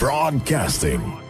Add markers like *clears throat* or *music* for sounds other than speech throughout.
Broadcasting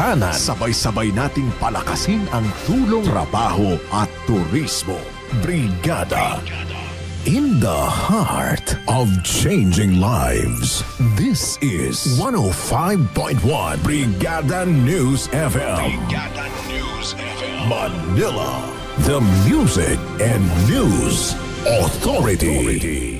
tahanan. Sabay-sabay nating palakasin ang tulong, trabaho at turismo. Brigada. In the heart of changing lives. This is 105.1 Brigada News FM. Brigada News FM. Manila. The Music and News Authority.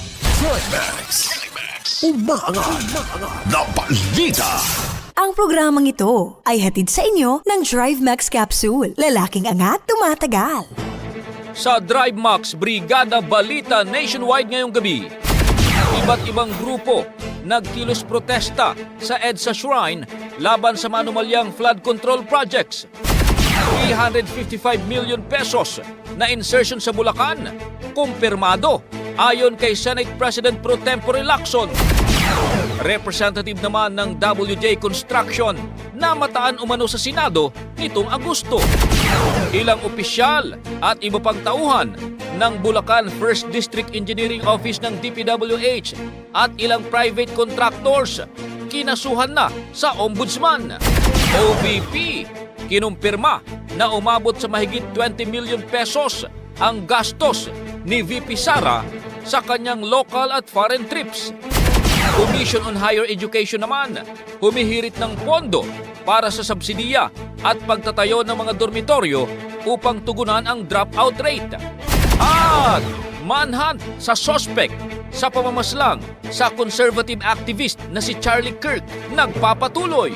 Drive Max. Umaangat na balita. Ang programang ito ay hatid sa inyo ng Drive Max Capsule. Lalaking angat, tumatagal. Sa Drive Max Brigada Balita Nationwide ngayong gabi, iba't ibang grupo nagkilos protesta sa EDSA Shrine laban sa manumalyang flood control projects. 355 million pesos na insertion sa Bulacan, kumpirmado ayon kay Senate President Pro Tempore Lacson. Representative naman ng WJ Construction na mataan umano sa Senado nitong Agosto. Ilang opisyal at iba pang tauhan ng Bulacan First District Engineering Office ng DPWH at ilang private contractors kinasuhan na sa Ombudsman. OVP kinumpirma na umabot sa mahigit 20 million pesos ang gastos ni VP Sara sa kanyang local at foreign trips. Commission on Higher Education naman, humihirit ng pondo para sa subsidiya at pagtatayo ng mga dormitoryo upang tugunan ang dropout rate. At manhunt sa suspect sa pamamaslang sa conservative activist na si Charlie Kirk nagpapatuloy.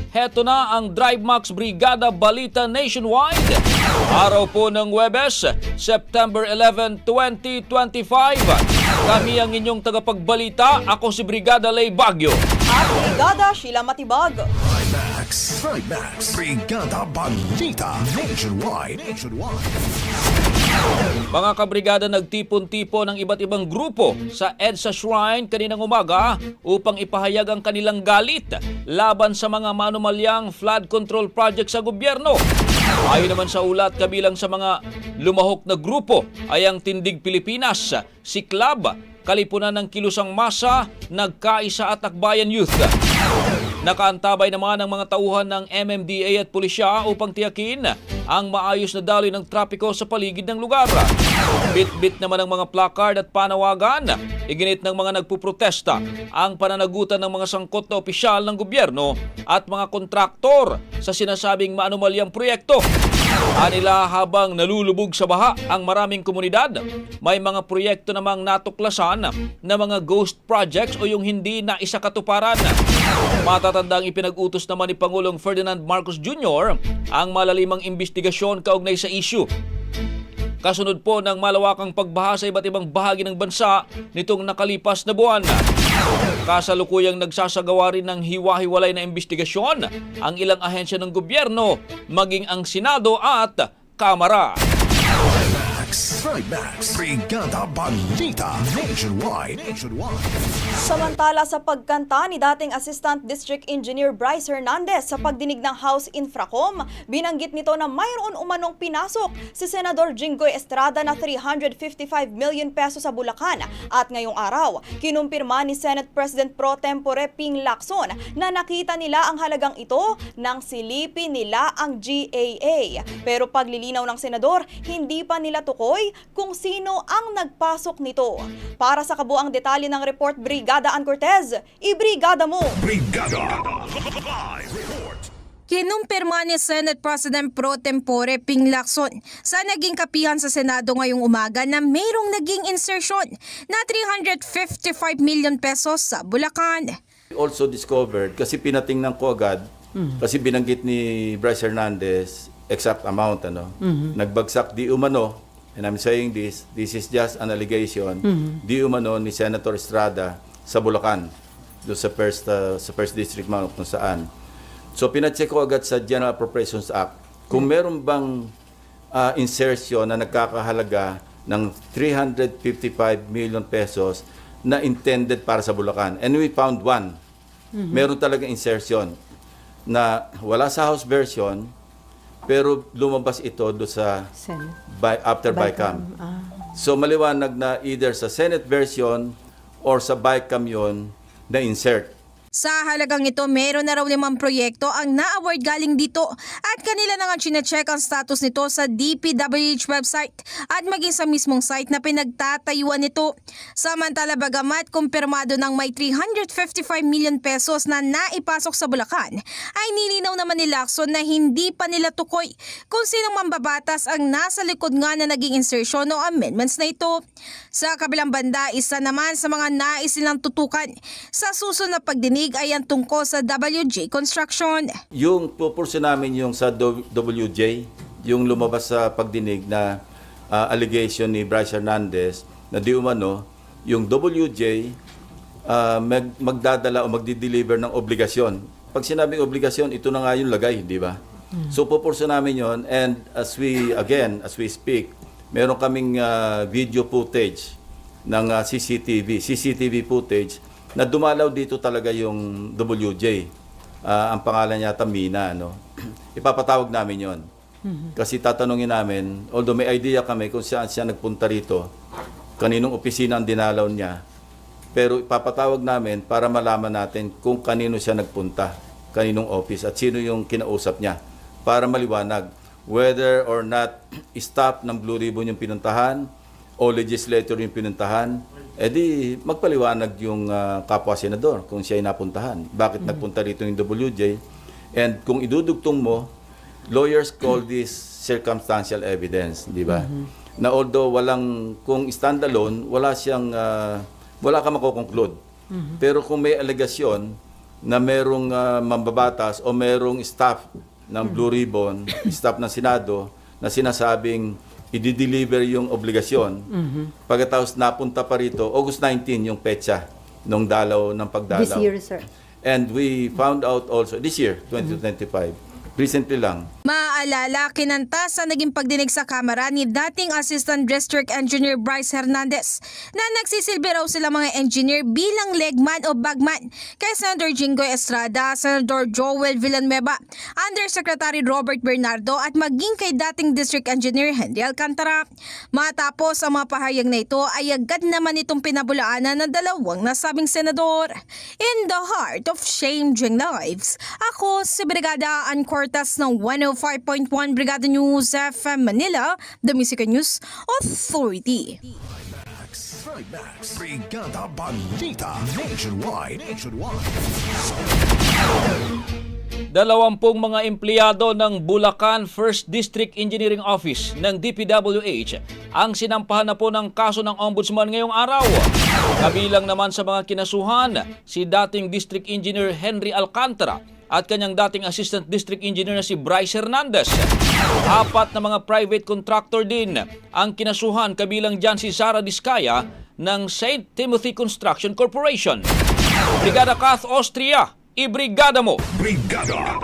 heto na ang Drive Max Brigada Balita Nationwide. Araw po ng Webes, September 11, 2025. Kami ang inyong tagapagbalita. Ako si Brigada Lay Bagyo. At Brigada Sheila Matibag. Max. Thrive Max. Brigada Balita Nationwide. Nationwide. Mga kabrigada nagtipon-tipon ng iba't ibang grupo sa EDSA Shrine kaninang umaga upang ipahayag ang kanilang galit laban sa mga manumalyang flood control project sa gobyerno. Ayon naman sa ulat kabilang sa mga lumahok na grupo ay ang Tindig Pilipinas, Siklab, kalipunan ng kilusang masa, nagkaisa at akbayan youth. Nakaantabay naman ang mga tauhan ng MMDA at pulisya upang tiyakin ang maayos na daloy ng trapiko sa paligid ng lugar. Bit-bit naman ang mga placard at panawagan. Iginit ng mga nagpuprotesta ang pananagutan ng mga sangkot na opisyal ng gobyerno at mga kontraktor sa sinasabing maanumalyang proyekto. Anila habang nalulubog sa baha ang maraming komunidad, may mga proyekto namang natuklasan na mga ghost projects o yung hindi na isa katuparan. Matatandang ipinag-utos naman ni Pangulong Ferdinand Marcos Jr. ang malalimang investigasyon kaugnay sa issue. Kasunod po ng malawakang pagbaha sa iba't ibang bahagi ng bansa nitong nakalipas na buwan. Kasalukuyang nagsasagawa rin ng hiwa-hiwalay na investigasyon ang ilang ahensya ng gobyerno, maging ang Senado at Kamara. Max, Trimax, Brigada Balita, Nationwide, Nationwide. Samantala sa pagkanta ni dating Assistant District Engineer Bryce Hernandez sa pagdinig ng House Infracom, binanggit nito na mayroon umanong pinasok si Senador Jinggoy Estrada na 355 million pesos sa Bulacan at ngayong araw, kinumpirma ni Senate President Pro Tempore Ping Lacson na nakita nila ang halagang ito nang silipin nila ang GAA. Pero paglilinaw ng senador, hindi pa nila tukoy kung sino ang nagpasok nito. Para sa kabuang detalye ng report Brigada Ann Cortez, ibrigada mo! Brigada Live Report. Kinumpirma ni Senate President Pro Tempore Ping Lacson sa naging kapihan sa Senado ngayong umaga na mayroong naging insertion na 355 million pesos sa Bulacan. also discovered kasi pinatingnan ko agad kasi binanggit ni Bryce Hernandez exact amount ano nagbagsak di umano and I'm saying this this is just an allegation. Di umano ni Senator Estrada sa Bulacan do sa first uh, sa first district man kung saan. So pinacheck ko agad sa General Appropriations Act kung meron bang uh, insertion na nagkakahalaga ng 355 million pesos na intended para sa Bulacan. And we found one. Meron talaga insertion na wala sa House version pero lumabas ito do sa by, after BICAM. So maliwanag na either sa Senate version or sa BICAM yun na insert. Sa halagang ito, meron na raw limang proyekto ang na-award galing dito at kanila na nga chinecheck ang status nito sa DPWH website at maging sa mismong site na pinagtatayuan nito. Samantala bagamat kumpirmado ng may 355 million pesos na naipasok sa Bulacan, ay nilinaw naman ni Lacson na hindi pa nila tukoy kung sinong mambabatas ang nasa likod nga na naging insertion o amendments na ito. Sa kabilang banda, isa naman sa mga nais nilang tutukan sa susunod na pagdinig ay ang tungkol sa WJ Construction. Yung pupurso namin yung sa WJ, yung lumabas sa pagdinig na ah, allegation ni Bryce Hernandez na di umano, yung WJ ah, mag- magdadala o magdi-deliver ng obligasyon. Pag sinabing obligasyon, ito na nga yung lagay, di ba? So pupurso namin yon and as we, again, as we speak, meron kaming ah, video footage ng ah, CCTV, CCTV footage na dumalaw dito talaga yung WJ. Ah, ang pangalan niya Mina, no. *clears throat* Ipapatawag namin 'yon. Kasi tatanungin namin, although may idea kami kung saan siya nagpunta rito, kaninong opisina ang dinalaw niya, pero ipapatawag namin para malaman natin kung kanino siya nagpunta, kaninong office at sino yung kinausap niya para maliwanag whether or not *clears throat* staff ng Blue Ribbon yung pinuntahan o legislator yung pinuntahan, edi magpaliwanag yung ah, kapwa senador kung siya ay napuntahan. Bakit nagpunta rito yung WJ? And kung idudugtong mo, lawyers call this circumstantial evidence, di ba? Na although walang, kung standalone, wala siyang, ah, wala ka makokonclude. Pero kung may alegasyon na merong ah, mambabatas o merong staff ng Blue Ribbon, staff ng Senado, na sinasabing i-deliver yung obligasyon. Pagkatapos napunta pa rito, August 19 yung petsa nung dalaw ng pagdalaw. This year, sir. And we found out also, this year, 2025, recently lang, Maaalala, kinanta sa naging pagdinig sa kamera ni dating Assistant District Engineer Bryce Hernandez na nagsisilbi raw sila mga engineer bilang legman o bagman kay Senator Jinggoy Estrada, Senator Joel Villanueva, Undersecretary Robert Bernardo at maging kay dating District Engineer Henry Alcantara. Matapos ang mga pahayag na ito ay agad naman itong pinabulaanan ng dalawang nasabing senador. In the heart of changing lives, ako si Brigada Ann Cortas ng 105.1 Brigada News FM Manila, the Music News Authority. Trimax. Brigada Balita. Nationwide. Nationwide. Dalawampung mga empleyado ng Bulacan First District Engineering Office ng DPWH ang sinampahan na po ng kaso ng Ombudsman ngayong araw. Kabilang naman sa mga kinasuhan si dating District Engineer Henry Alcantara at kanyang dating Assistant District Engineer na si Bryce Hernandez. Apat na mga private contractor din ang kinasuhan kabilang dyan si Sara Diskaya ng St. Timothy Construction Corporation. Brigada Kath Austria, ibrigada mo! Brigada.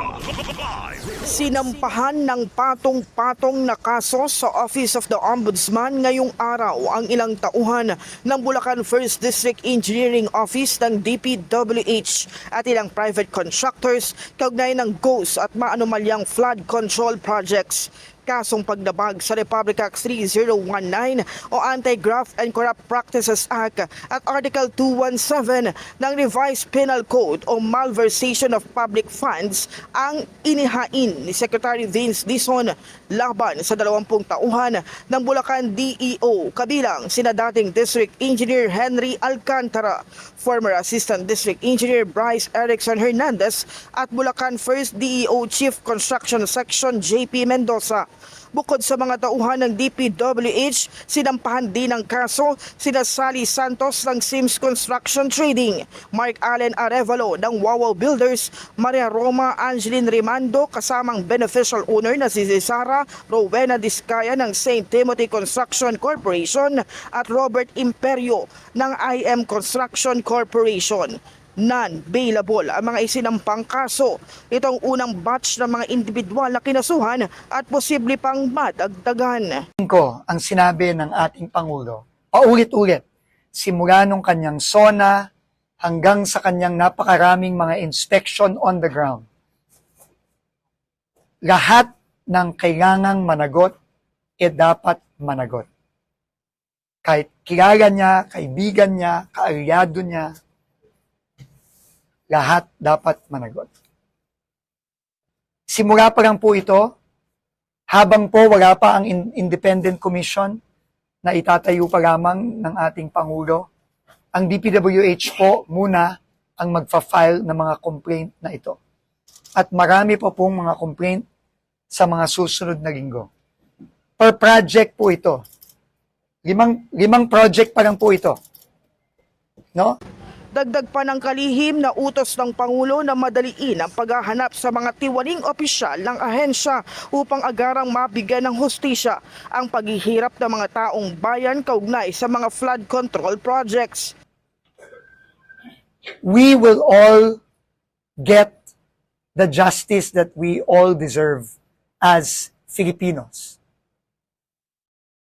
Sinampahan ng patong-patong na kaso sa Office of the Ombudsman ngayong araw ang ilang tauhan ng Bulacan First District Engineering Office ng DPWH at ilang private contractors kaugnay ng GOES at maanomalyang flood control projects kasong paglabag sa Republic Act 3019 o Anti-Graft and Corrupt Practices Act at Article 217 ng Revised Penal Code o Malversation of Public Funds ang inihain ni Secretary Vince Dizon laban sa 20 tauhan ng Bulacan DEO kabilang sina dating District Engineer Henry Alcantara, former Assistant District Engineer Bryce Erickson Hernandez at Bulacan First DEO Chief Construction Section JP Mendoza. Bukod sa mga tauhan ng DPWH, sinampahan din ng kaso sina Sally Santos ng Sims Construction Trading, Mark Allen Arevalo ng Wawaw Builders, Maria Roma Angeline Rimando kasamang beneficial owner na si Cesara Rowena Discaya ng St. Timothy Construction Corporation at Robert Imperio ng IM Construction Corporation non-bailable ang mga isinampang kaso. Itong unang batch ng mga individual na kinasuhan at posible pang madagdagan. ko ang sinabi ng ating Pangulo, paulit-ulit, simula nung kanyang SONA hanggang sa kanyang napakaraming mga inspection on the ground. Lahat ng kailangang managot, e dapat managot. Kahit kilala niya, kaibigan niya, kaalyado niya, lahat dapat managot. Simula pa lang po ito, habang po wala pa ang in- independent commission na itatayo pa lamang ng ating Pangulo, ang DPWH po muna ang magfa-file ng mga complaint na ito. At marami po pong mga complaint sa mga susunod na linggo. Per project po ito. Limang, limang project pa lang po ito. No? Dagdag pa ng kalihim na utos ng Pangulo na madaliin ang paghahanap sa mga tiwaling opisyal ng ahensya upang agarang mabigyan ng hustisya ang paghihirap ng mga taong bayan kaugnay sa mga flood control projects. we will all get the justice that we all deserve as Filipinos.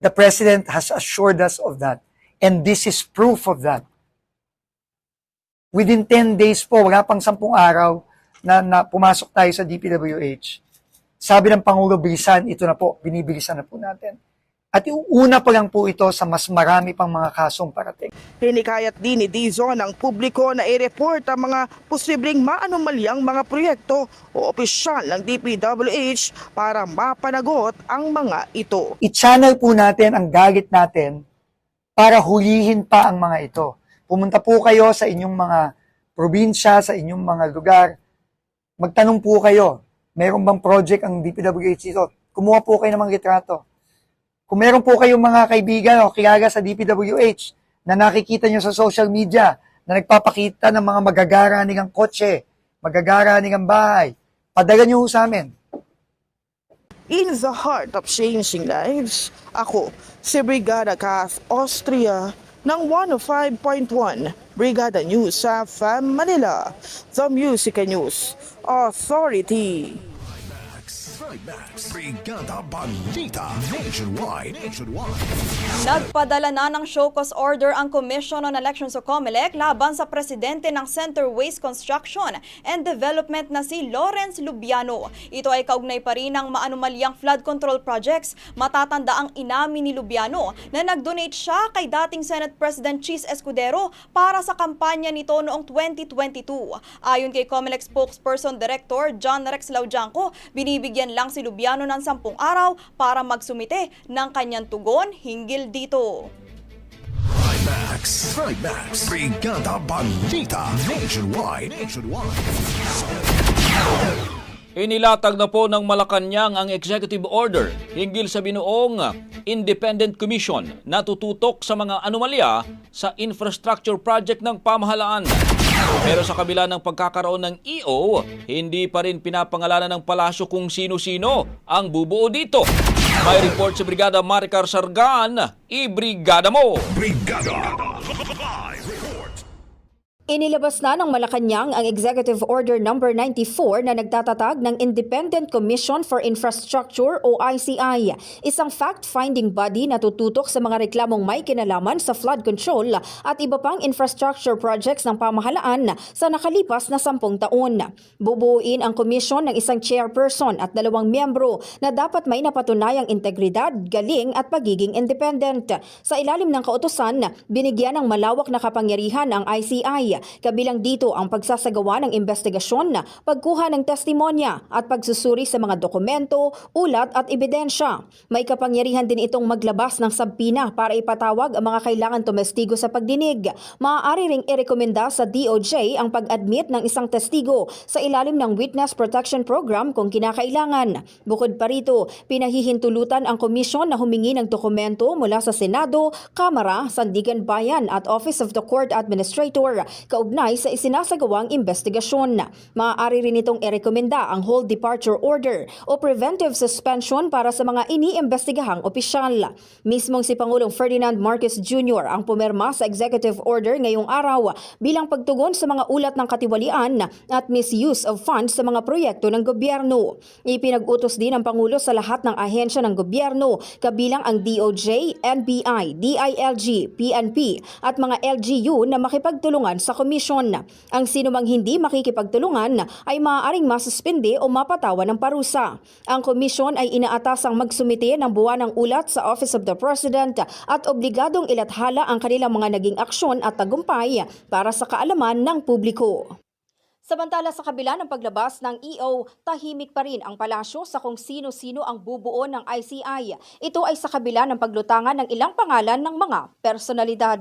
The President has assured us of that, and this is proof of that. Within 10 days po, wala pang 10 araw na, na pumasok tayo sa DPWH. Sabi ng Pangulo, bilisan, ito na po, binibilisan na po natin. At yung una pa lang po ito sa mas marami pang mga kasong parating. Hinikayat din ni Dizon ang publiko na i-report ang mga posibleng maanomalyang mga proyekto o opisyal ng DPWH para mapanagot ang mga ito. i-channel po natin ang galit natin para hulihin pa ang mga ito. Pumunta po kayo sa inyong mga probinsya, sa inyong mga lugar. Magtanong po kayo, meron bang project ang DPWH dito? Kumuha po kayo ng mga litrato. Kung meron po kayong mga kaibigan o kilala sa DPWH na nakikita nyo sa social media na nagpapakita ng mga magagara nilang kotse, magagara nilang bahay, padala nyo sa amin. In the heart of changing lives, ako si Brigada Kath Austria ng 105.1 Brigada News sa FAM Manila, The Music News Authority. Trimax. Brigada Balita. Nationwide. Nationwide. Nagpadala na ng show cause order ang Commission on Elections o COMELEC laban sa presidente ng Center Waste Construction and Development na si Lawrence Lubiano. Ito ay kaugnay pa rin ng maanumalyang flood control projects. Matatanda ang inamin ni Lubiano na nag-donate siya kay dating Senate President Cheese Escudero para sa kampanya nito noong 2022. Ayon kay COMELEC spokesperson Director John Rex Laujanco, binibigyan lang si Lubiano ng sampung araw para magsumite ng kanyang tugon hinggil dito. Trimax. Trimax. Brigada Balita. Nationwide. Nationwide. Inilatag na po ng Malacanang ang executive order hinggil sa binuong Independent Commission na tututok sa mga anomalya sa infrastructure project ng pamahalaan. Pero sa kabila ng pagkakaroon ng EO, hindi pa rin pinapangalanan ng palasyo kung sino-sino ang bubuo dito. May report si Brigada Maricar Sargan, i-brigada mo! Brigada. Inilabas na ng Malacanang ang Executive Order No. 94 na nagtatatag ng Independent Commission for Infrastructure o ICI, isang fact-finding body na tututok sa mga reklamong may kinalaman sa flood control at iba pang infrastructure projects ng pamahalaan sa nakalipas na sampung taon. Bubuuin ang komisyon ng isang chairperson at dalawang miyembro na dapat may napatunayang integridad, galing at pagiging independent. Sa ilalim ng kautosan, binigyan ng malawak na kapangyarihan ang ICI Kabilang dito ang pagsasagawa ng investigasyon, pagkuha ng testimonya at pagsusuri sa mga dokumento, ulat at ebidensya. May kapangyarihan din itong maglabas ng sabpina para ipatawag ang mga kailangan tumestigo sa pagdinig. Maaari ring irekomenda sa DOJ ang pag-admit ng isang testigo sa ilalim ng Witness Protection Program kung kinakailangan. Bukod pa rito, pinahihintulutan ang komisyon na humingi ng dokumento mula sa Senado, Kamara, Sandigan Bayan at Office of the Court Administrator kaugnay sa isinasagawang investigasyon. Maaari rin itong irekomenda ang whole departure order o preventive suspension para sa mga iniimbestigahang opisyal. Mismong si Pangulong Ferdinand Marcos Jr. ang pumirma sa executive order ngayong araw bilang pagtugon sa mga ulat ng katiwalian at misuse of funds sa mga proyekto ng gobyerno. Ipinag-utos din ng Pangulo sa lahat ng ahensya ng gobyerno kabilang ang DOJ, NBI, DILG, PNP at mga LGU na makipagtulungan sa komisyon. Ang sinumang hindi makikipagtulungan ay maaaring masuspindi o mapatawa ng parusa. Ang komisyon ay inaatasang magsumite ng buwanang ulat sa Office of the President at obligadong ilathala ang kanilang mga naging aksyon at tagumpay para sa kaalaman ng publiko. Samantala sa kabila ng paglabas ng EO, tahimik pa rin ang palasyo sa kung sino-sino ang bubuo ng ICI. Ito ay sa kabila ng paglutangan ng ilang pangalan ng mga personalidad.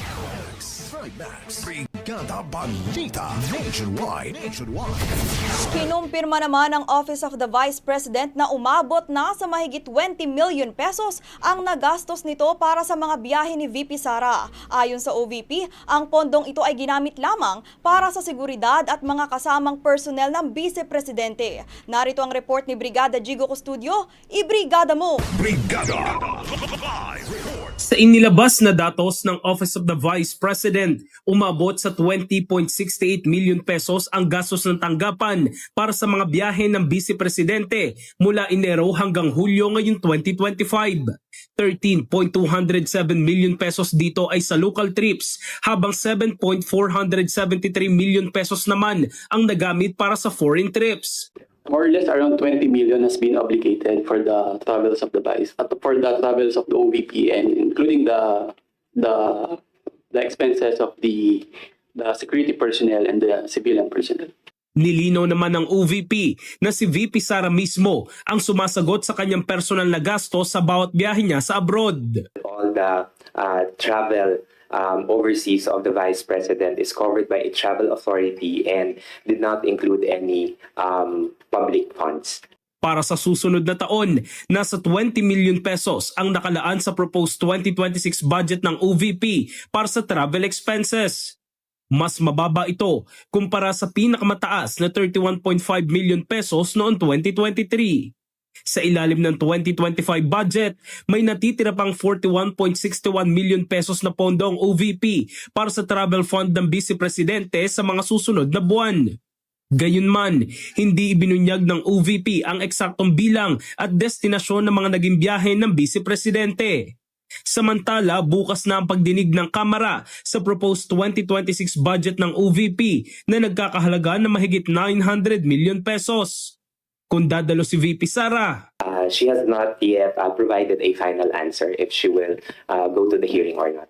Trimax. Brigada Balita. Nationwide. Nationwide. Kinumpirma naman ng Office of the Vice President na umabot na sa mahigit 20 million pesos ang nagastos nito para sa mga biyahe ni VP Sara. Ayon sa OVP, ang pondong ito ay ginamit lamang para sa seguridad at mga kasamang personnel ng Vice Presidente. Narito ang report ni Brigada Jigo Custudio. Ibrigada mo! Brigada. Live report. Sa inilabas na datos ng Office of the Vice President, umabot sa 20.68 million pesos ang gastos ng tanggapan para sa mga biyahe ng Vice Presidente mula Enero hanggang Hulyo ngayong 2025. 13.207 million pesos dito ay sa local trips habang 7.473 million pesos naman ang nagamit para sa foreign trips. More or less around 20 million has been obligated for the travels of the vice, at for the travels of the OVP and including the the the expenses of the the security personnel and the civilian personnel. Nilinaw naman ng OVP na si VP Sara mismo ang sumasagot sa kanyang personal na gasto sa bawat biyahe niya sa abroad. all the uh, travel um, overseas of the vice president is covered by a travel authority and did not include any um, public funds. Para sa susunod na taon, nasa 20 million pesos ang nakalaan sa proposed 2026 budget ng OVP para sa travel expenses. Mas mababa ito kumpara sa pinakamataas na 31.5 million pesos noong 2023. Sa ilalim ng 2025 budget, may natitira pang 41.61 million pesos na pondo ang OVP para sa travel fund ng Vice Presidente sa mga susunod na buwan. Gayunman, hindi ibinunyag ng OVP ang eksaktong bilang at destinasyon ng mga naging biyahe ng Vice Presidente. Samantala, bukas na ang pagdinig ng Kamara sa proposed 2026 budget ng OVP na nagkakahalaga ng mahigit 900 million pesos. Kung dadalo si VP Sara, Uh, she has not yet uh, provided a final answer if she will uh, go to the hearing or not.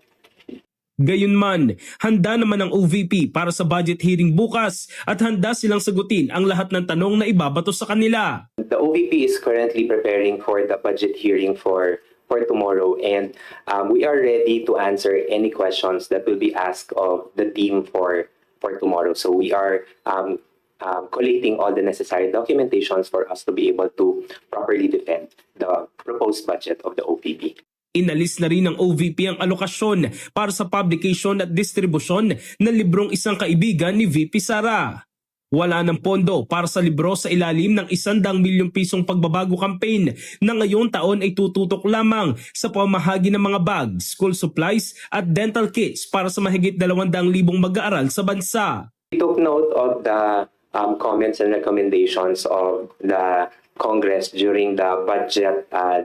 Gayunman, handa naman ang OVP para sa budget hearing bukas at handa silang sagutin ang lahat ng tanong na ibabato sa kanila. The OVP is currently preparing for the budget hearing for for tomorrow, and um, we are ready to answer any questions that will be asked of the team for for tomorrow. So we are um, um, collating all the necessary documentations for us to be able to properly defend the proposed budget of the OVP. Inalis na rin ng OVP ang alokasyon para sa publication at distribusyon ng librong isang kaibigan ni VP Sara. Wala ng pondo para sa libro sa ilalim ng isandang milyong pisong pagbabago campaign na ngayon taon ay tututok lamang sa pamahagi ng mga bags, school supplies at dental kits para sa mahigit 200,000 mag-aaral sa bansa. We took note of the um, comments and recommendations of the Congress during the budget uh,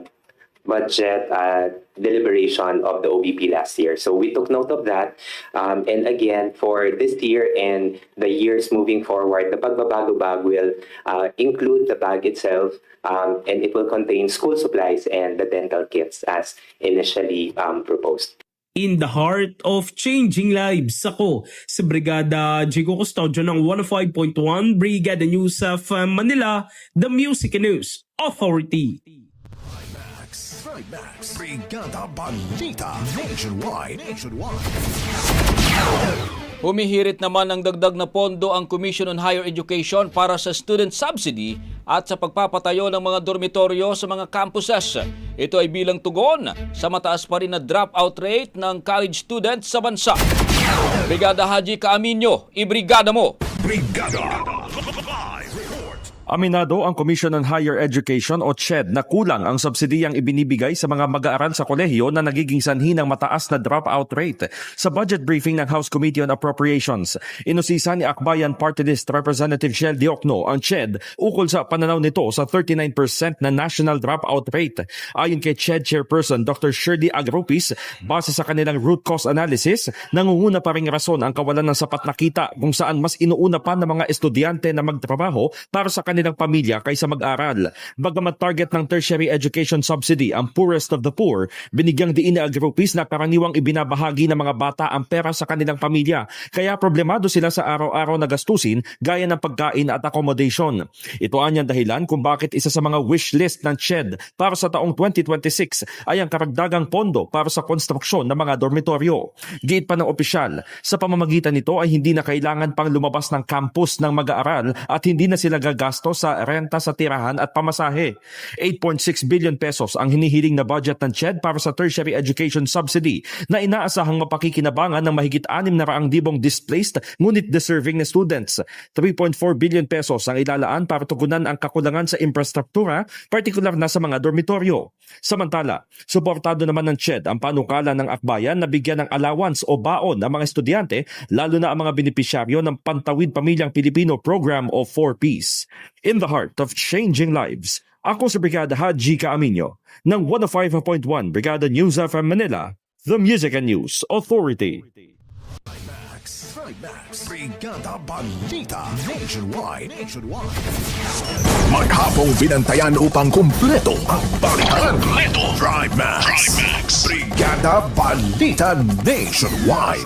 budget uh, deliberation of the OBP last year. So we took note of that. Um, and again, for this year and the years moving forward, the pagbabago bag will uh, include the bag itself um, and it will contain school supplies and the dental kits as initially um, proposed. In the heart of changing lives, ako si Brigada Jigo Custodio ng 105.1 Brigada News of uh, Manila, the Music News Authority. Brigada Balita. Nationwide. Nationwide. Humihirit naman ng dagdag na pondo ang Commission on Higher Education para sa student subsidy at sa pagpapatayo ng mga dormitoryo sa mga campuses. Ito ay bilang tugon sa mataas pa rin na dropout rate ng college students sa bansa. Brigada Haji Kaaminyo, ibrigada mo! Brigada. Aminado ang Commission on Higher Education o CHED na kulang ang subsidiyang ibinibigay sa mga mag-aaral sa kolehiyo na nagiging sanhi ng mataas na dropout rate. Sa budget briefing ng House Committee on Appropriations, inusisa ni Akbayan Party List Representative Shell Diokno ang CHED ukol sa pananaw nito sa 39% na national dropout rate. Ayon kay CHED Chairperson Dr. Shirley Agropis, base sa kanilang root cause analysis, nangunguna pa ring rason ang kawalan ng sapat na kita kung saan mas inuuna pa ng mga estudyante na magtrabaho para sa kanilang pamilya kaysa mag-aral. Bagamat target ng tertiary education subsidy ang poorest of the poor, binigyang diin ni Agropis na karaniwang ibinabahagi ng mga bata ang pera sa kanilang pamilya. Kaya problemado sila sa araw-araw na gastusin gaya ng pagkain at accommodation. Ito anyang dahilan kung bakit isa sa mga wish list ng CHED para sa taong 2026 ay ang karagdagang pondo para sa konstruksyon ng mga dormitoryo. Giit pa ng opisyal, sa pamamagitan nito ay hindi na kailangan pang lumabas ng campus ng mag-aaral at hindi na sila gagasto sa renta sa tirahan at pamasahe. 8.6 billion pesos ang hinihiling na budget ng CHED para sa tertiary education subsidy na inaasahang mapakikinabangan ng mahigit 600,000 displaced ngunit deserving na students. 3.4 billion pesos ang ilalaan para tugunan ang kakulangan sa infrastruktura, partikular na sa mga dormitoryo. Samantala, suportado naman ng CHED ang panukala ng akbayan na bigyan ng allowance o baon ang mga estudyante, lalo na ang mga benepisyaryo ng Pantawid Pamilyang Pilipino Program o 4Ps. In the heart of changing lives, ako si Brigada Haji Kaaminyo ng 105.1 Brigada News FM Manila, the Music and News Authority. Trimax. Trimax. Brigada Balita. Nationwide. Nationwide. Maghapong binantayan upang kumpleto ang balitan. Kumpleto. Trimax. Trimax. Brigada Balita Nationwide.